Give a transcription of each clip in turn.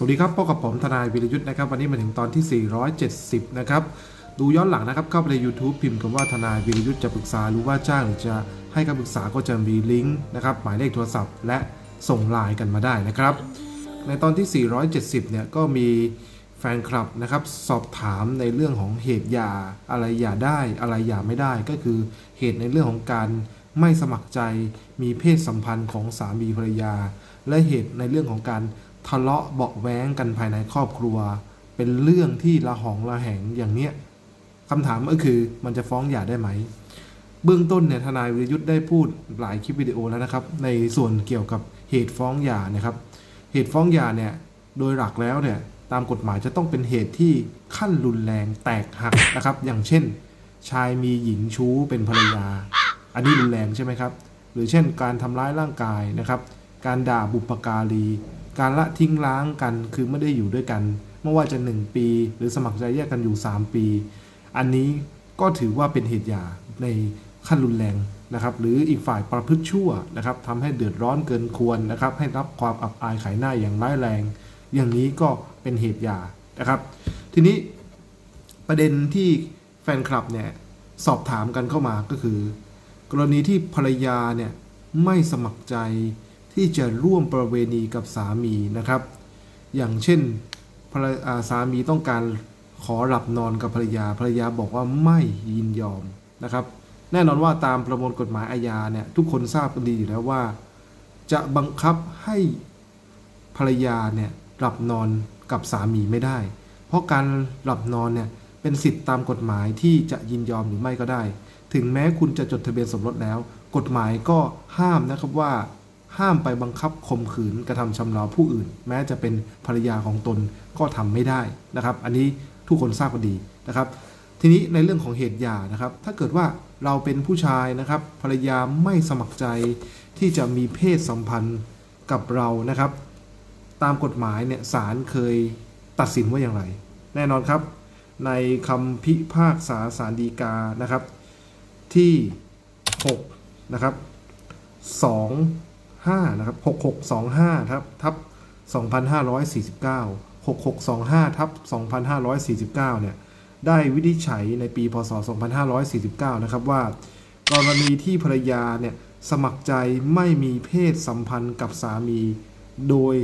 สวัสดีครับพบกับผมทนายวิรยุทธ์นะครับ วันนี้มาถึงตอนที่ 470 นะครับ ดูย้อนหลังนะครับ เข้าไปใน YouTube พิมพ์คำว่าทนายวิรยุทธ์จะปรึกษาหรือว่าจ้างหรือจะให้คำปรึกษาก็จะมีลิงก์นะครับ หมายเลขโทรศัพท์ และส่งไลน์กันมาได้นะครับ ในตอนที่ 470 เนี่ยก็มีแฟนคลับนะครับสอบถามในเรื่องของเหตุย่าอะไรหย่าได้อะไรหย่าไม่ได้ ก็คือเหตุในเรื่องของการไม่สมัครใจมีเพศสัมพันธ์ของสามีภรรยา และเหตุในเรื่องของการ ทะเลาะเบาแว้งกันภายในครอบครัว เป็นเรื่องที่ละหองระแหงอย่างเนี้ยคำถามก็คือมันจะฟ้องหย่าได้ไหม เบื้องต้นเนี่ยทนายวิรยุทธ์ได้พูดหลายคลิปวิดีโอแล้วนะครับ ในส่วนเกี่ยวกับเหตุฟ้องหย่านะครับ เหตุฟ้องหย่าเนี่ยโดยหลักแล้วเนี่ยตามกฎหมายจะต้องเป็นเหตุที่ขั้นรุนแรงแตกหักนะครับ อย่างเช่น ชายมีหญิงชู้เป็นภรรยา อันนี้รุนแรงใช่ไหมครับ หรือเช่นการทำร้ายร่างกายนะครับ การด่าบุปการี การละทิ้งล้างกันคือไม่ได้อยู่ด้วยกัน ไม่ว่าจะ 1 ปี หรือสมัครใจแยกกันอยู่ 3 ปี อันนี้ก็ถือว่าเป็นเหตุหย่าในขั้นรุนแรงนะครับ หรืออีกฝ่ายประพฤติชั่วนะครับทำให้เดือดร้อนเกินควรนะครับ ให้รับความอับอายขายหน้าอย่างร้ายแรง อย่างนี้ก็เป็นเหตุหย่านะครับ ทีนี้ประเด็นที่แฟนคลับเนี่ยสอบถามกันเข้ามาก็คือ กรณีที่ภรรยาเนี่ยไม่สมัครใจ ที่จะร่วมประเวณีกับสามีนะครับ อย่างเช่นภรราสามีต้องการขอหลับนอนกับภรรยาภรรยาบอกว่าไม่ยินยอมนะครับ แน่นอนว่าตามประมวลกฎหมายอาญาเนี่ยทุกคนทราบกันดีอยู่แล้วว่า จะบังคับให้ภรรยาเนี่ยหลับนอนกับสามีไม่ได้ เพราะการหลับนอนเนี่ยเป็นสิทธิตามกฎหมายที่จะยินยอมหรือไม่ก็ได้ ถึงแม้คุณจะจดทะเบียนสมรสแล้ว กฎหมายก็ห้ามนะครับว่า ห้ามไปบังคับข่มขืนกระทำชำเราผู้อื่น แม้จะเป็นภรรยาของตนก็ทำไม่ได้นะครับ อันนี้ทุกคนทราบกันดีนะครับ ทีนี้ในเรื่องของเหตุหย่านะครับ ถ้าเกิดว่าเราเป็นผู้ชายนะครับ ภรรยาไม่สมัครใจที่จะมีเพศสัมพันธ์กับเรานะครับ ตามกฎหมายเนี่ยศาลเคยตัดสินว่าอย่างไร แน่นอนครับ ในคำพิพากษาศาลฎีกานะครับ ที่6นะครับ 5นะครับ6625ทับทับ2549 6625ทับ2549เนี่ยได้วินิจฉัยในปีพศ 2549 นะครับว่ากรณีที่ภรรยาเนี่ยสมัครใจไม่มีเพศสัมพันธ์กับสามี โดย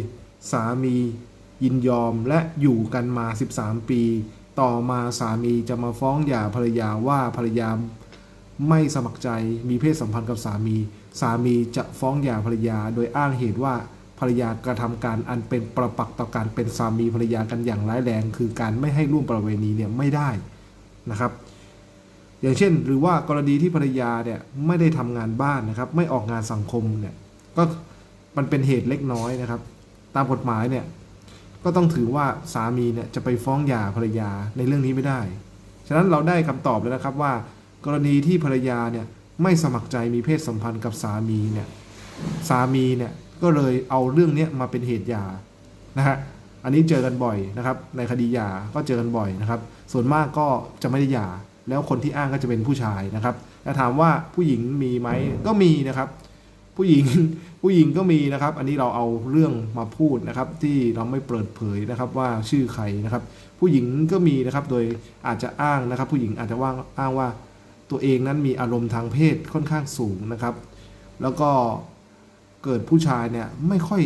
สามียินยอมและอยู่กันมา 13 ปี ต่อมาสามีจะมาฟ้องหย่าภรรยาว่าภรรยา ไม่สมัครใจมีเพศสัมพันธ์กับสามี สามีจะฟ้องหย่าภรรยา โดยอ้างเหตุว่าภรรยากระทำการอันเป็นประปักษ์ต่อการเป็นสามีภรรยากันอย่างร้ายแรง คือการไม่ให้ร่วมประเวณีเนี่ยไม่ได้นะครับ อย่างเช่น หรือว่ากรณีที่ภรรยาเนี่ยไม่ได้ทำงานบ้านนะครับ ไม่ออกงานสังคมเนี่ยก็มันเป็นเหตุเล็กน้อยนะครับ ตามกฎหมายเนี่ยก็ต้องถือว่าสามีเนี่ยจะไปฟ้องหย่าภรรยาในเรื่องนี้ไม่ได้ ฉะนั้นเราได้คำตอบแล้วนะครับว่า กรณีที่ภรรยาเนี่ยไม่สมัครใจมีเพศสัมพันธ์กับสามีเนี่ยสามีเนี่ยก็เลยเอาเรื่องเนี้ยมาเป็นเหตุหย่านะฮะอันนี้เจอกันบ่อยนะครับ ในคดีหย่าก็เจอกันบ่อยนะครับ ส่วนมากก็จะไม่ได้หย่าแล้วคนที่อ้างก็จะเป็นผู้ชายนะครับแต่ถามว่าผู้หญิงมีไหมก็มีนะครับ ผู้หญิงผู้หญิงก็มีนะครับ อันนี้เราเอาเรื่องมาพูดนะครับ ที่เราไม่เปิดเผยนะครับว่าชื่อใครนะครับ ผู้หญิงก็มีนะครับ โดยอาจจะอ้างนะครับ ผู้หญิงอาจจะว่าอ้างว่า ตัวเองนั้นมีอารมณ์ทางเพศค่อนข้างสูงนะครับ แล้วก็เกิดผู้ชายเนี่ยไม่ค่อย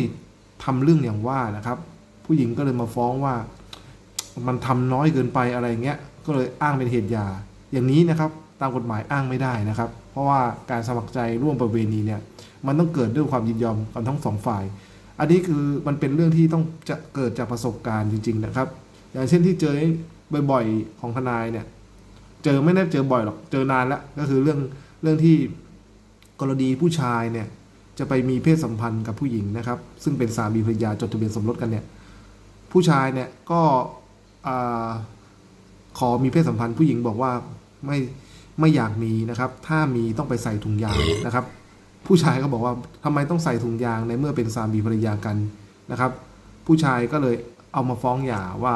ทำเรื่องอย่างว่านะครับ ผู้หญิงก็เลยมาฟ้องว่ามันทำน้อยเกินไปอะไรเงี้ยก็เลยอ้างเป็นเหตุยา อย่างนี้นะครับตามกฎหมายอ้างไม่ได้นะครับ เพราะว่าการสมัครใจร่วมประเวณีเนี่ยมันต้องเกิดด้วยความยินยอมกันทั้งสองฝ่าย อันนี้คือมันเป็นเรื่องที่ต้องจะเกิดจากประสบการณ์จริง ๆ นะครับ อย่างเช่นที่เจอบ่อยๆของทนายเนี่ย เจอไม่ได้เจอบ่อยหรอกเจอนานแล้วก็คือเรื่องเรื่องที่กรณีผู้ชายเนี่ยจะไปมีเพศสัมพันธ์กับผู้หญิงนะครับ ซึ่งเป็นสามีภรรยาจดทะเบียนสมรสกันเนี่ยผู้ชายเนี่ยก็ขอมีเพศสัมพันธ์ผู้หญิงบอกว่าไม่ไม่อยากมีนะครับ ถ้ามีต้องไปใส่ถุงยางนะครับ ผู้ชายก็บอกว่าทำไมต้องใส่ถุงยางในเมื่อเป็นสามีภรรยากันนะครับ ผู้ชายก็เลยเอามาฟ้องหย่าว่า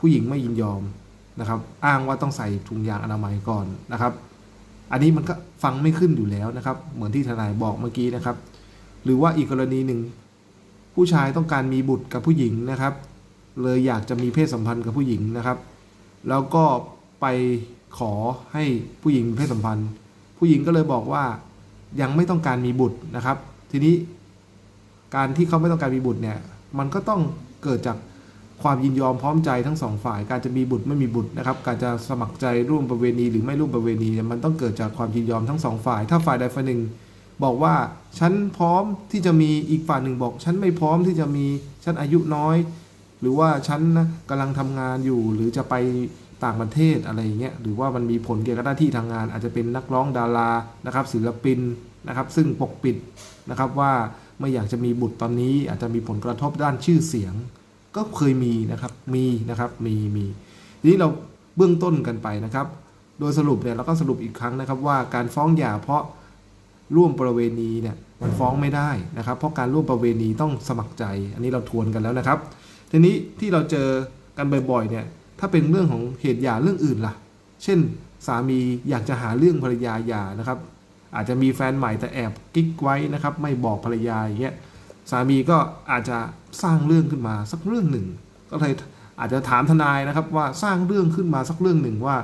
ผู้หญิงไม่ยินยอม นะครับ อ้างว่าต้องใส่ถุงยางอนามัยก่อนนะครับ อันนี้มันก็ฟังไม่ขึ้นอยู่แล้วนะครับ เหมือนที่ทนายบอกเมื่อกี้นะครับ หรือว่าอีกกรณีหนึ่งผู้ผู้ชายต้องการมีบุตรกับผู้หญิงนะครับ เลยอยากจะมีเพศสัมพันธ์กับผู้หญิงนะครับ แล้วก็ไปขอให้ผู้หญิงมีเพศสัมพันธ์ ผู้หญิงก็เลยบอกว่ายังไม่ต้องการมีบุตรนะครับ ทีนี้การที่เขาไม่ต้องการมีบุตรเนี่ย มันก็ต้องเกิดจาก ความยินยอมพร้อมใจทั้งสองฝ่าย การจะมีบุตรไม่มีบุตรนะครับ การจะสมัครใจร่วมประเวณีหรือไม่ร่วมประเวณีเนี่ยมันต้องเกิดจากความยินยอมทั้งสองฝ่าย ถ้าฝ่ายใดฝ่ายหนึ่ง บอกว่าฉันพร้อมที่จะมีอีกฝ่ายหนึ่งบอก ฉันไม่พร้อมที่จะมีฉันอายุน้อย หรือว่าฉันนะกำลังทำงานอยู่หรือจะไปต่างประเทศอะไรอย่างเงี้ยหรือว่ามันมีผลเกี่ยวกับหน้าที่ทางงาน อาจจะเป็นนักร้องดารานะครับ ศิลปินนะครับ ซึ่งปกปิดนะครับว่าไม่อยากจะมีบุตรตอนนี้ อาจจะมีผลกระทบด้านชื่อเสียง ก็เคยมีนะครับมีนะครับมีมีทีนี้เราเบื้องต้นกันไปนะครับ โดยสรุปเนี่ยเราก็สรุปอีกครั้งนะครับว่าการฟ้องหย่าเพราะร่วมประเวณีเนี่ยมันฟ้องไม่ได้นะครับ เพราะการร่วมประเวณีต้องสมัครใจ อันนี้เราทวนกันแล้วนะครับ ทีนี้ที่เราเจอกันบ่อยๆเนี่ยถ้าเป็นเรื่องของเหตุหย่าเรื่องอื่นล่ะ เช่นสามีอยากจะหาเรื่องภรรยาหย่านะครับ อาจจะมีแฟนใหม่แต่แอบกิ๊กไว้นะครับ ไม่บอกภรรยาอย่างเงี้ย สามีก็อาจจะสร้างเรื่องขึ้นมาสักเรื่องหนึ่ง ก็เลยอาจจะถามทนายนะครับว่าสร้างเรื่องขึ้นมาสักเรื่องหนึ่งว่า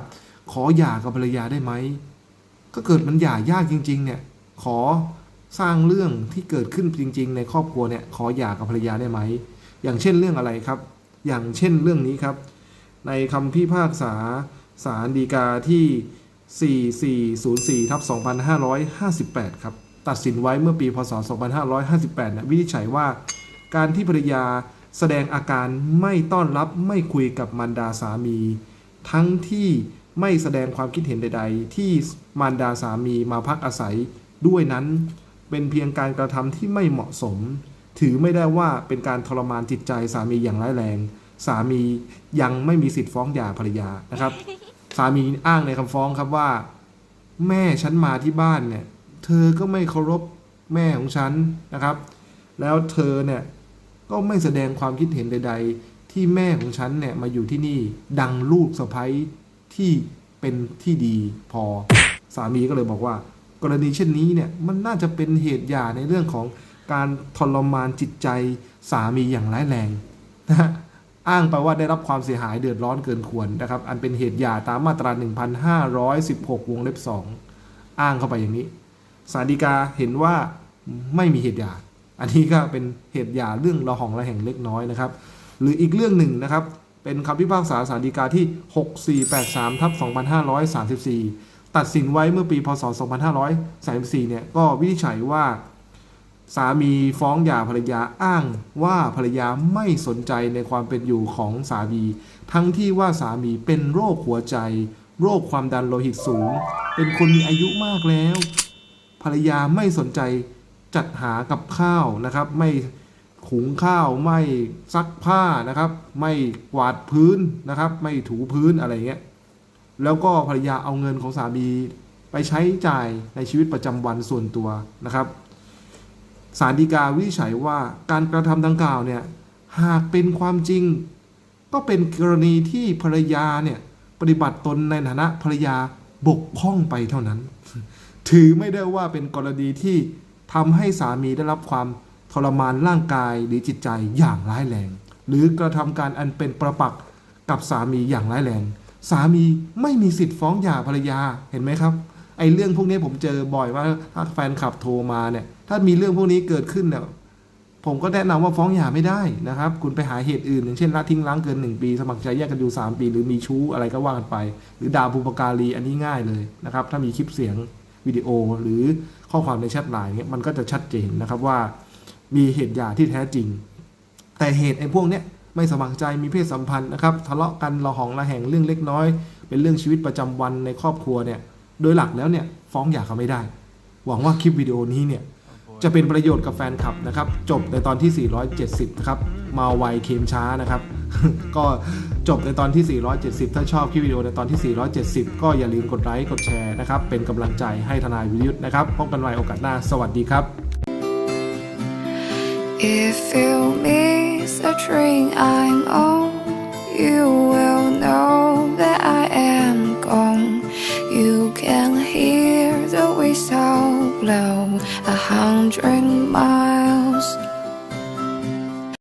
ขอหย่ากับภรรยาได้ไหมก็เกิดมันหย่ายากจริง ๆ เนี่ย ขอสร้างเรื่องที่เกิดขึ้นจริง ๆ ในครอบครัวเนี่ยขอหย่ากับภรรยาได้ไหมอย่างเช่นเรื่องอะไรครับ อย่างเช่นเรื่องนี้ครับ ในคำพิพากษาศาลฎีกาที่ 4404ทับ2558 ครับ ตัดสินไว้เมื่อปี พศ 2558นะวินิจฉัยว่า การที่ภรรยาแสดงอาการไม่ต้อนรับไม่คุยกับมารดาสามี ทั้งที่ไม่แสดงความคิดเห็นใด ๆ ที่มารดาสามีมาพักอาศัยด้วยนั้นเป็นเพียงการกระทำที่ไม่เหมาะสม ถือไม่ได้ว่าเป็นการทรมานจิตใจสามีอย่างร้ายแรง สามียังไม่มีสิทธิ์ฟ้องหย่าภรรยานะครับ สามีอ้างในคำฟ้องครับว่า แม่ฉันมาที่บ้านเนี่ย เธอก็ไม่เคารพแม่ของฉันนะครับ แล้วเธอเนี่ยก็ไม่แสดงความคิดเห็นใด ๆ ที่แม่ของฉันเนี่ยมาอยู่ที่นี่ดังลูกสะใภ้ที่เป็นที่ดีพอสามีก็เลยบอกว่า กรณีเช่นนี้เนี่ยมันน่าจะเป็นเหตุหย่าในเรื่องของการทรมานจิตใจสามีอย่างร้ายแรงนะฮะอ้างไปว่าได้รับความเสียหายเดือดร้อนเกินควรนะครับ อันเป็นเหตุหย่าตามมาตรา 1516 วงเล็บ 2 อ้างเข้าไปอย่างนี้ สารดีกาเห็นว่าไม่มีเหตุหย่าอันนี้ก็เป็นเหตุหย่าเรื่องระหองระแหงเล็กน้อยนะครับ หรืออีกเรื่องหนึ่งนะครับ เป็นคำพิพากษาสารดีกาที่ 6483ทับ2534 ตัดสินไว้เมื่อปีพศ 2534เนี่ยก็วินิจฉัยว่าสามีฟ้องหย่าภรรยาอ้างว่าภรรยาไม่สนใจในความเป็นอยู่ของสามี ทั้งที่ว่าสามีเป็นโรคหัวใจ โรคความดันโลหิตสูง เป็นคนมีอายุมากแล้ว ภรรยาไม่สนใจจัดหากับข้าวนะครับ ไม่ขุงข้าวไม่ซักผ้านะครับ ไม่กวาดพื้นนะครับ ไม่ถูพื้นอะไรเงี้ยแล้วก็ภรรยาเอาเงินของสามีไปใช้จ่ายในชีวิตประจำวันส่วนตัวนะครับสารดีกาวินิจฉัยว่าการกระทำดังกล่าวเนี่ยหากเป็นความจริง ก็เป็นกรณีที่ภรรยาเนี่ยปฏิบัติตนในฐานะภรรยาบกพร่องไปเท่านั้น ถือไม่ได้ว่าเป็นกรณีที่ทำให้สามีได้รับความทรมานร่างกายหรือจิตใจอย่างร้ายแรง หรือกระทำการอันเป็นประปักษ์กับสามีอย่างร้ายแรง สามีไม่มีสิทธิ์ฟ้องหย่าภรรยาเห็นไหมครับไอ้เรื่องพวกนี้ผมเจอบ่อยว่าถ้าแฟนคลับโทรมาเนี่ย ถ้ามีเรื่องพวกนี้เกิดขึ้นเนี่ยผมก็แนะนำว่าฟ้องหย่าไม่ได้นะครับ คุณไปหาเหตุอื่น อย่างเช่นละทิ้งล้างเกิน 1 ปี สมัครใจแยกกันอยู่ 3 ปี หรือมีชู้อะไรก็ว่ากันไป หรือด่าบุปการีอันนี้ง่ายเลยนะครับ ถ้ามีคลิปเสียง วิดีโอหรือข้อความในแชทไลน์เนี่ยมันก็จะชัดเจนนะครับว่ามีเหตุหย่าที่แท้จริง แต่เหตุไอ้พวกเนี้ยไม่สมัครใจมีเพศสัมพันธ์นะครับทะเลาะกันระหองระแหงเรื่องเล็กน้อย เป็นเรื่องชีวิตประจำวันในครอบครัวเนี่ยโดยหลักแล้วเนี่ยฟ้องหย่าเขาไม่ได้ หวังว่าคลิปวิดีโอนี้เนี่ยจะเป็นประโยชน์กับแฟนคลับนะครับ จบในตอนที่ 470 นะครับ มาไวเคมช้านะครับ ก็ จบในตอนที่ 470 ถ้าชอบคลิปวิดีโอในตอนที่ 470 ก็อย่าลืมกดไลค์กดแชร์นะครับ เป็นกำลังใจให้ทนายวิยุทธ์นะครับ พบกันใหม่โอกาสหน้า สวัสดีครับ If you miss a train I'm on you will know that I am gone you can hear the whistle blow a hundred miles